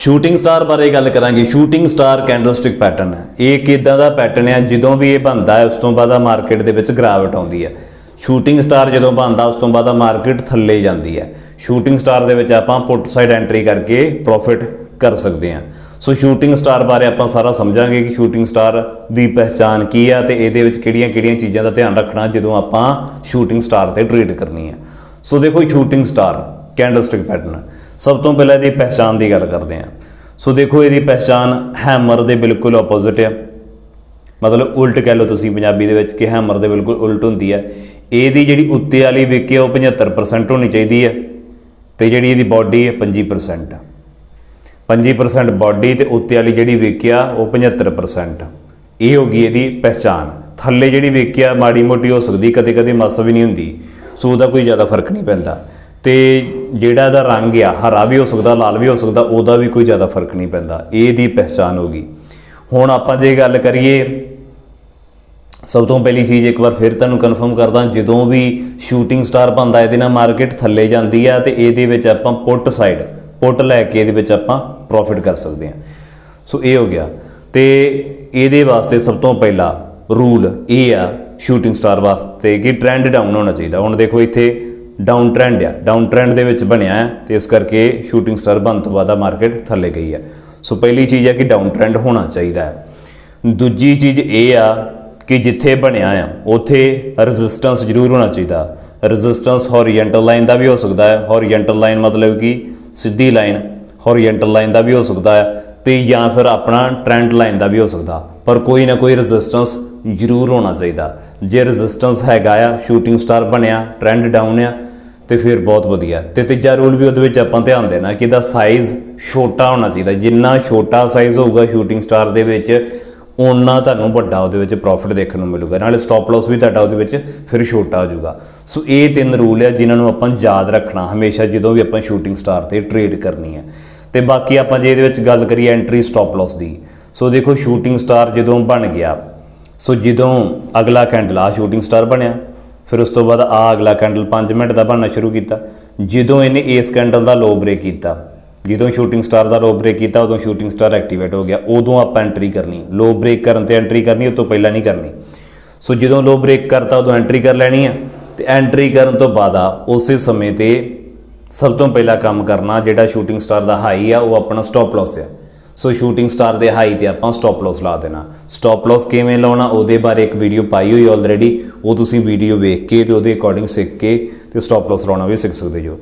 Shooting star ਬਾਰੇ ਗੱਲ ਕਰਾਂਗੇ। ਸ਼ੂਟਿੰਗ ਸਟਾਰ ਕੈਂਡਲਸਟਿਕ ਪੈਟਰਨ ਹੈ ਇਹ ਕਿਦਾਂ ਦਾ ਪੈਟਰਨ ਹੈ ਜਦੋਂ ਵੀ ਇਹ ਬਣਦਾ ਹੈ, ਉਸ ਤੋਂ ਬਾਅਦ ਆ ਮਾਰਕੀਟ ਦੇ ਵਿੱਚ ਗਰਾਵਟ ਆਉਂਦੀ ਹੈ ਸ਼ੂਟਿੰਗ ਸਟਾਰ ਜਦੋਂ ਬਣਦਾ, ਉਸ ਤੋਂ ਬਾਅਦ ਆ ਮਾਰਕੀਟ ਥੱਲੇ ਜਾਂਦੀ ਹੈ ਸ਼ੂਟਿੰਗ ਸਟਾਰ ਦੇ ਵਿੱਚ ਆਪਾਂ ਪੁੱਟ ਸਾਈਡ ਐਂਟਰੀ ਕਰਕੇ ਪ੍ਰੋਫਿਟ ਕਰ ਸਕਦੇ ਹਾਂ ਸੋ ਸ਼ੂਟਿੰਗ ਸਟਾਰ ਬਾਰੇ ਆਪਾਂ ਸਾਰਾ ਸਮਝਾਂਗੇ ਕਿ ਸ਼ੂਟਿੰਗ ਸਟਾਰ ਦੀ ਪਹਿਚਾਨ ਕੀ ਆ ਤੇ ਇਹਦੇ ਵਿੱਚ ਕਿਹੜੀਆਂ-ਕਿਹੜੀਆਂ ਚੀਜ਼ਾਂ ਦਾ ਧਿਆਨ ਰੱਖਣਾ ਜਦੋਂ ਆਪਾਂ ਸ਼ੂਟਿੰਗ ਸਟਾਰ ਤੇ ਟ੍ਰੇਡ ਕਰਨੀ ਹੈ ਸੋ ਦੇਖੋ ਸ਼ੂਟਿੰਗ ਸਟਾਰ ਕੈਂਡਲਸਟਿਕ ਪੈਟਰਨ ਸਭ ਤੋਂ ਪਹਿਲਾਂ ਇਹਦੀ ਪਹਿਚਾਨ ਦੀ ਗੱਲ ਕਰਦੇ ਹਾਂ। ਸੋ ਦੇਖੋ, ਇਹਦੀ ਪਹਿਚਾਨ ਹੈਮਰ ਦੇ ਬਿਲਕੁਲ ਆਪੋਜ਼ਿਟ ਹੈ ਮਤਲਬ ਉਲਟ ਕਹਿ ਲਓ ਤੁਸੀਂ ਪੰਜਾਬੀ ਦੇ ਵਿੱਚ ਕਿ ਹੈਮਰ ਦੇ ਬਿਲਕੁਲ ਉਲਟ ਹੁੰਦੀ ਹੈ ਇਹਦੀ ਜਿਹੜੀ ਉੱਤੇ ਵਾਲੀ ਵਿਕ ਉਹ 75% ਹੋਣੀ ਚਾਹੀਦੀ ਹੈ ਤੇ ਜਿਹੜੀ ਇਹਦੀ ਬਾਡੀ ਹੈ 25% 25% ਬਾਡੀ ਤੇ ਉੱਤੇ ਵਾਲੀ ਜਿਹੜੀ ਵਿਕ ਉਹ 75% ਇਹ ਹੋ ਗਈ ਇਹਦੀ ਪਹਿਚਾਨ ਥੱਲੇ ਜਿਹੜੀ ਵਿਕਿਆ ਮਾੜੀ ਮੋਟੀ ਹੋ ਸਕਦੀ ਕਦੇ ਕਦੇ ਮਸ ਵੀ ਨਹੀਂ ਹੁੰਦੀ। ਸੋ ਉਹਦਾ ਕੋਈ ਜ਼ਿਆਦਾ ਫ਼ਰਕ ਨਹੀਂ ਪੈਂਦਾ। ਤੇ ਜਿਹੜਾ ਇਹਦਾ ਰੰਗ ਆ, ਹਰਾ ਵੀ ਹੋ ਸਕਦਾ, ਲਾਲ ਵੀ ਹੋ ਸਕਦਾ, ਉਹਦਾ ਵੀ ਕੋਈ ਜ਼ਿਆਦਾ ਫ਼ਰਕ ਨਹੀਂ ਪੈਂਦਾ। ਇਹ ਦੀ ਪਹਿਚਾਨ ਹੋ ਗਈ। ਹੁਣ ਆਪਾਂ ਜੇ ਗੱਲ ਕਰੀਏ, ਸਭ ਤੋਂ ਪਹਿਲੀ ਚੀਜ਼ ਇੱਕ ਵਾਰ ਫਿਰ ਤੁਹਾਨੂੰ ਕਨਫਰਮ ਕਰਦਾ, ਜਦੋਂ ਵੀ ਸ਼ੂਟਿੰਗ ਸਟਾਰ ਬਣਦਾ, ਇਹਦੇ ਨਾਲ ਮਾਰਕੀਟ ਥੱਲੇ ਜਾਂਦੀ ਆ ਤੇ ਇਹਦੇ ਵਿੱਚ ਆਪਾਂ ਪੁੱਟ ਸਾਈਡ ਪੁੱਟ ਲੈ ਕੇ ਇਹਦੇ ਵਿੱਚ ਆਪਾਂ ਪ੍ਰੋਫਿਟ ਕਰ ਸਕਦੇ ਹਾਂ ਸੋ ਇਹ ਹੋ ਗਿਆ। ਤੇ ਇਹਦੇ ਵਾਸਤੇ ਸਭ ਤੋਂ ਪਹਿਲਾ ਰੂਲ ਇਹ ਆ ਸ਼ੂਟਿੰਗ ਸਟਾਰ ਵਾਸਤੇ ਕਿ ਟ੍ਰੈਂਡ ਡਾਊਨ ਹੋਣਾ ਚਾਹੀਦਾ। ਹੁਣ ਦੇਖੋ ਇੱਥੇ ਡਾਊਨ ਟ੍ਰੈਂਡ ਆ। ਡਾਊਨ ਟ੍ਰੈਂਡ ਦੇ ਵਿੱਚ ਬਣਿਆ ਹੈ ਤੇ ਇਸ ਕਰਕੇ ਸ਼ੂਟਿੰਗ ਸਟਾਰ ਬਣਨ ਤੋਂ ਬਾਅਦ ਮਾਰਕੀਟ ਥੱਲੇ ਗਈ ਹੈ ਸੋ ਪਹਿਲੀ ਚੀਜ਼ ਹੈ ਕਿ ਡਾਊਨ ਟ੍ਰੈਂਡ ਹੋਣਾ ਚਾਹੀਦਾ ਹੈ। ਦੂਜੀ ਚੀਜ਼ ਇਹ ਆ ਕਿ ਜਿੱਥੇ ਬਣਿਆ ਆ, ਉਥੇ ਰੈਜ਼ਿਸਟੈਂਸ ਜ਼ਰੂਰ ਹੋਣਾ ਚਾਹੀਦਾ। ਰੈਜ਼ਿਸਟੈਂਸ ਹੌਰੀਜ਼ੌਂਟਲ ਲਾਈਨ ਦਾ ਵੀ ਹੋ ਸਕਦਾ ਹੈ। ਹੌਰੀਜ਼ੌਂਟਲ ਲਾਈਨ ਮਤਲਬ ਕਿ ਸਿੱਧੀ ਲਾਈਨ ਹੌਰੀਜ਼ੌਂਟਲ ਲਾਈਨ ਦਾ ਵੀ ਹੋ ਸਕਦਾ ਹੈ ਤੇ ਜਾਂ ਫਿਰ ਆਪਣਾ ਟ੍ਰੈਂਡ ਲਾਈਨ ਦਾ ਵੀ ਹੋ ਸਕਦਾ। ਪਰ ਕੋਈ ਨਾ ਕੋਈ ਰੈਜ਼ਿਸਟੈਂਸ ਜ਼ਰੂਰ ਹੋਣਾ ਚਾਹੀਦਾ। ਜੇ ਰੈਜ਼ਿਸਟੈਂਸ ਹੈਗਾ ਆ ਸ਼ੂਟਿੰਗ ਸਟਾਰ ਬਣਿਆ ਟ੍ਰੈਂਡ ਡਾਊਨ ਆ ਤੇ ਫਿਰ ਬਹੁਤ ਵਧੀਆ। ਤੇ ਤੀਜਾ ਰੂਲ ਵੀ ਉਹਦੇ ਵਿੱਚ ਆਪਾਂ ਧਿਆਨ ਦੇਣਾ ਕਿ ਇਹਦਾ ਸਾਈਜ਼ ਛੋਟਾ ਹੋਣਾ ਚਾਹੀਦਾ। ਜਿੰਨਾ ਛੋਟਾ ਸਾਈਜ਼ ਹੋਊਗਾ ਸ਼ੂਟਿੰਗ ਸਟਾਰ ਦੇ ਵਿੱਚ ਉਨਾ ਤੁਹਾਨੂੰ ਵੱਡਾ ਉਹਦੇ ਵਿੱਚ ਪ੍ਰੋਫਿਟ ਦੇਖਣ ਨੂੰ ਮਿਲੂਗਾ। ਨਾਲੇ ਸਟਾਪ ਲਾਸ ਵੀ ਤੁਹਾਡਾ ਉਹਦੇ ਵਿੱਚ ਫਿਰ ਛੋਟਾ ਹੋ ਜਾਊਗਾ। ਸੋ ਇਹ ਤਿੰਨ ਰੂਲ ਹੈ ਜਿਨ੍ਹਾਂ ਨੂੰ ਆਪਾਂ ਯਾਦ ਰੱਖਣਾ। ਹਮੇਸ਼ਾ ਜਦੋਂ ਵੀ ਆਪਾਂ ਸ਼ੂਟਿੰਗ ਸਟਾਰ ਤੇ ਟ੍ਰੇਡ ਕਰਨੀ ਹੈ ਤੇ ਬਾਕੀ ਆਪਾਂ ਜੇ ਇਹਦੇ ਵਿੱਚ ਗੱਲ ਕਰੀਏ ਐਂਟਰੀ ਸਟਾਪ ਲਾਸ ਦੀ। ਸੋ ਦੇਖੋ ਸ਼ੂਟਿੰਗ ਸਟਾਰ ਜਦੋਂ ਬਣ ਗਿਆ ਸੋ ਜਦੋਂ ਅਗਲਾ ਕੈਂਡਲ ਆ ਸ਼ੂਟਿੰਗ ਸਟਾਰ ਬਣਿਆ ਫਿਰ ਉਸ ਤੋਂ ਬਾਅਦ ਆ ਅਗਲਾ ਕੈਂਡਲ 5 ਮਿੰਟ ਦਾ ਬਣਨਾ ਸ਼ੁਰੂ ਕੀਤਾ। ਜਦੋਂ ਇਹਨੇ ਇਸ ਕੈਂਡਲ ਦਾ ਲੋ ਬ੍ਰੇਕ ਕੀਤਾ, ਜਦੋਂ ਸ਼ੂਟਿੰਗ ਸਟਾਰ ਦਾ ਲੋ ਬ੍ਰੇਕ ਕੀਤਾ, ਉਦੋਂ ਸ਼ੂਟਿੰਗ ਸਟਾਰ ਐਕਟੀਵੇਟ ਹੋ ਗਿਆ। ਉਦੋਂ ਆਪਾਂ ਐਂਟਰੀ ਕਰਨੀ। ਲੋ ਬ੍ਰੇਕ ਕਰਨ ਤੇ ਐਂਟਰੀ ਕਰਨੀ ਉਸ ਤੋਂ ਪਹਿਲਾਂ ਨਹੀਂ ਕਰਨੀ। ਸੋ ਜਦੋਂ ਲੋ ਬ੍ਰੇਕ ਕਰਤਾ, ਉਦੋਂ ਐਂਟਰੀ ਕਰ ਲੈਣੀ ਆ। ਤੇ ਐਂਟਰੀ ਕਰਨ ਤੋਂ ਬਾਅਦ ਆ, ਉਸੇ ਸਮੇਂ ਤੇ ਸਭ ਤੋਂ ਪਹਿਲਾ ਕੰਮ ਕਰਨਾ, ਜਿਹੜਾ ਸ਼ੂਟਿੰਗ ਸਟਾਰ ਦਾ ਹਾਈ ਆ, ਉਹ ਆਪਣਾ ਸਟਾਪ ਲਾਸ ਆ। ਸੋ ਸ਼ੂਟਿੰਗ ਸਟਾਰ ਦੇ ਹਾਈ ਤੇ ਆਪਾਂ ਸਟਾਪ ਲਾਸ ਲਾ ਦੇਣਾ। ਸਟਾਪ ਲਾਸ ਕਿਵੇਂ ਲਾਉਣਾ, ਉਹਦੇ ਬਾਰੇ ਇੱਕ ਵੀਡੀਓ ਪਾਈ ਹੋਈ ਆਲਰੇਡੀ ਉਹ ਤੁਸੀਂ ਵੀਡੀਓ ਵੇਖ ਕੇ ਤੇ ਉਹਦੇ ਅਕੋਰਡਿੰਗ ਸਿੱਖ ਕੇ ਤੇ ਸਟਾਪ ਲਾਸ ਲਾਉਣਾ ਵੀ ਸਿੱਖ ਸਕਦੇ ਜੋ।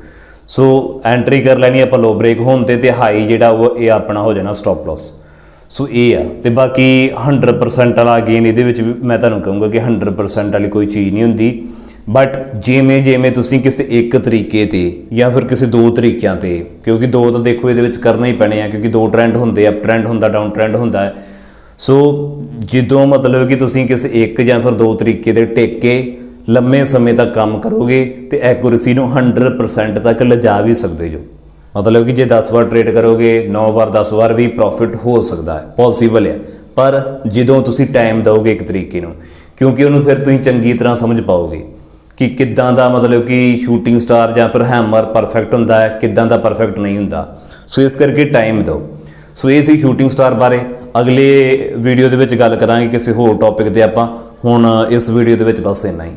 ਸੋ ਐਂਟਰੀ ਕਰ ਲੈਣੀ ਆਪਾਂ ਲੋ ਬ੍ਰੇਕ ਹੋਣ ਤੇ ਤੇ ਹਾਈ ਜਿਹੜਾ ਉਹ, ਇਹ ਆਪਣਾ ਹੋ ਜਾਣਾ ਸਟਾਪ ਲਾਸ ਸੋ ਇਹ ਆ। ਤੇ ਬਾਕੀ 100% ਵਾਲਾ ਗੇਨ ਇਹਦੇ ਵਿੱਚ ਵੀ ਮੈਂ ਤੁਹਾਨੂੰ ਕਹੂੰਗਾ ਕਿ 100% ਵਾਲੀ ਕੋਈ ਚੀਜ਼ ਨਹੀਂ ਹੁੰਦੀ। ਬਟ ਜਿਵੇਂ ਜਿਵੇਂ ਤੁਸੀਂ ਕਿਸੇ ਇੱਕ ਤਰੀਕੇ ਤੇ ਜਾਂ ਫਿਰ ਕਿਸੇ ਦੋ ਤਰੀਕਿਆਂ ਤੇ, ਕਿਉਂਕਿ ਦੋ ਤਾਂ ਦੇਖੋ ਇਹਦੇ ਵਿੱਚ ਕਰਨਾ ਹੀ ਪੈਣੇ ਆ, ਕਿਉਂਕਿ ਦੋ ਟ੍ਰੈਂਡ ਹੁੰਦੇ ਆ ਅਪ ਟ੍ਰੈਂਡ ਹੁੰਦਾ ਡਾਊਨ ਟ੍ਰੈਂਡ ਹੁੰਦਾ। ਹੈ ਸੋ ਜਦੋਂ ਮਤਲਬ ਕਿ ਤੁਸੀਂ ਕਿਸੇ ਇੱਕ ਜਾਂ ਫਿਰ ਦੋ ਤਰੀਕੇ ਦੇ ਟਿਕ ਕੇ ਲੰਮੇ ਸਮੇਂ ਤੱਕ ਕੰਮ ਕਰੋਗੇ, ਤੇ ਐਕੂਰੇਸੀ ਨੂੰ 100% ਤੱਕ ਲਿਜਾ ਵੀ ਸਕਦੇ ਜੋ। ਮਤਲਬ ਕਿ ਜੇ 10 ਵਾਰ ਟ੍ਰੇਡ ਕਰੋਗੇ 9 ਵਾਰ 10 ਵਾਰ ਵੀ ਪ੍ਰੋਫਿਟ ਹੋ ਸਕਦਾ ਹੈ। ਪੋਸੀਬਲ ਹੈ। ਪਰ ਜਦੋਂ ਤੁਸੀਂ ਟਾਈਮ ਦਿਓਗੇ ਇੱਕ ਤਰੀਕੇ ਨੂੰ, ਕਿਉਂਕਿ ਉਹਨੂੰ ਫਿਰ ਤੁਸੀਂ ਚੰਗੀ ਤਰ੍ਹਾਂ ਸਮਝ ਪਾਓਗੇ। ਕਿ ਕਿੱਦਾਂ ਦਾ ਮਤਲਬ ਕਿ ਸ਼ੂਟਿੰਗ ਸਟਾਰ ਜਾਂ ਫਿਰ ਹੈਮਰ ਪਰਫੈਕਟ ਹੁੰਦਾ ਹੈ, ਕਿੱਦਾਂ ਦਾ ਪਰਫੈਕਟ ਨਹੀਂ ਹੁੰਦਾ। ਸੋ ਇਸ ਕਰਕੇ ਟਾਈਮ ਦਿਓ। ਸੋ ਇਹ ਸੀ ਸ਼ੂਟਿੰਗ ਸਟਾਰ ਬਾਰੇ। ਅਗਲੇ ਵੀਡੀਓ ਦੇ ਵਿੱਚ ਗੱਲ ਕਰਾਂਗੇ ਕਿਸੇ ਹੋਰ ਟੌਪਿਕ ਤੇ ਆਪਾਂ। ਹੁਣ ਇਸ ਵੀਡੀਓ ਦੇ ਵਿੱਚ ਬਸ ਇੰਨਾ ਹੀ।